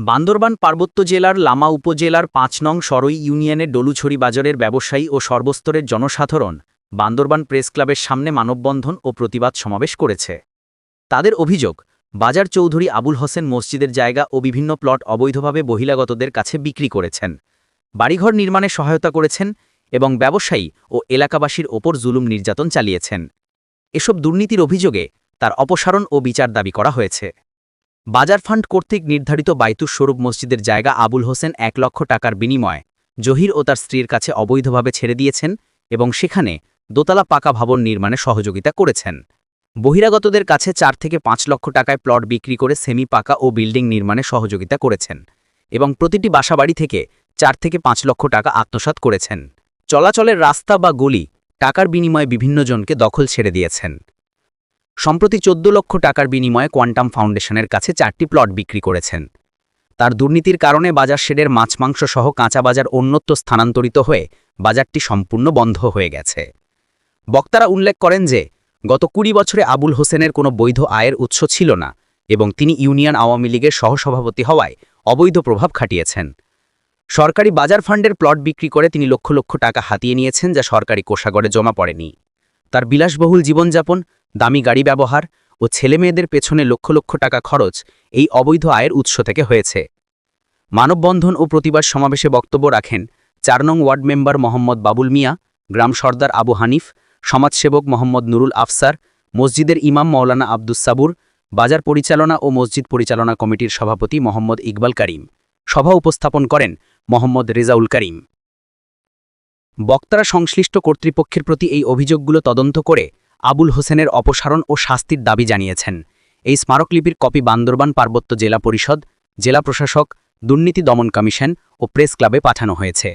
বান্দরবান পার্বত্য জেলার লামা উপজেলার পাঁচ নং সরই ইউনিয়নের ডলুছড়ি বাজারের ব্যবসায়ী ও সর্বস্তরের জনসাধারণ বান্দরবান প্রেস ক্লাবের সামনে মানববন্ধন ও প্রতিবাদ সমাবেশ করেছে। তাদের অভিযোগ, বাজার চৌধুরী আবুল হোসেন মসজিদের জায়গা ও বিভিন্ন প্লট অবৈধভাবে বহিরাগতদের কাছে বিক্রি করেছেন। বাড়িঘর নির্মাণে সহায়তা করেছেন এবং ব্যবসায়ী ও এলাকাবাসীর ওপর জুলুম নির্যাতন চালিয়েছেন। এসব দুর্নীতির অভিযোগে তার অপসারণ ও বিচার দাবি করা হয়েছে। বাজার ফান্ড কর্তৃক নির্ধারিত বাইতুর স্বরূপ মসজিদের জায়গা আবুল হোসেন এক লক্ষ টাকার বিনিময়ে জহির ও তার স্ত্রীর কাছে অবৈধভাবে ছেড়ে দিয়েছেন এবং সেখানে দোতলা পাকা ভবন নির্মাণে সহযোগিতা করেছেন। বহিরাগতদের কাছে চার থেকে পাঁচ লক্ষ টাকায় প্লট বিক্রি করে সেমি পাকা ও বিল্ডিং নির্মাণে সহযোগিতা করেছেন এবং প্রতিটি বাসাবাড়ি থেকে চার থেকে পাঁচ লক্ষ টাকা আত্মসাৎ করেছেন। চলাচলের রাস্তা বা গলি টাকার বিনিময়ে বিভিন্ন জনকে দখল ছেড়ে দিয়েছেন। সম্প্রতি চোদ্দ লক্ষ টাকার বিনিময়ে কোয়ান্টাম ফাউন্ডেশনের কাছে চারটি প্লট বিক্রি করেছেন। তার দুর্নীতির কারণে বাজার শেডের মাছ মাংস সহ কাঁচা বাজার অন্যত্র স্থানান্তরিত হয়ে বাজারটি সম্পূর্ণ বন্ধ হয়ে গেছে। বক্তারা উল্লেখ করেন যে, গত কুড়ি বছরে আবুল হোসেনের কোনো বৈধ আয়ের উৎস ছিল না এবং তিনি ইউনিয়ন আওয়ামী লীগের সহসভাপতি হওয়ায় অবৈধ প্রভাব খাটিয়েছেন। সরকারি বাজার ফান্ডের প্লট বিক্রি করে তিনি লক্ষ লক্ষ টাকা হাতিয়ে নিয়েছেন যা সরকারি কোষাগরে জমা পড়েনি। তার বিলাসবহুল জীবনযাপন, দামি গাড়ি ব্যবহার ও ছেলেমেয়েদের পেছনে লক্ষ লক্ষ টাকা খরচ এই অবৈধ আয়ের উৎস থেকে হয়েছে। মানববন্ধন ও প্রতিবাদ সমাবেশে বক্তব্য রাখেন চার নং ওয়ার্ড মেম্বার মোহাম্মদ বাবুল মিয়া, গ্রাম সর্দার আবু হানিফ, সমাজসেবক মোহাম্মদ নুরুল আফসার, মসজিদের ইমাম মৌলানা আব্দুস সাবুর, বাজার পরিচালনা ও মসজিদ পরিচালনা কমিটির সভাপতি মোহাম্মদ ইকবাল করিম। সভা উপস্থাপন করেন মোহাম্মদ রেজাউল করিম। বক্তারা সংশ্লিষ্ট কর্তৃপক্ষের প্রতি এই অভিযোগগুলো তদন্ত করে আবুল হোসেনের অপসারণ ও শাস্তির দাবি জানিয়েছেন। এই স্মারকলিপির কপি বান্দরবান পার্বত্য জেলা পরিষদ, জেলা প্রশাসক, দুর্নীতি দমন কমিশন ও প্রেস ক্লাবে পাঠানো হয়েছে।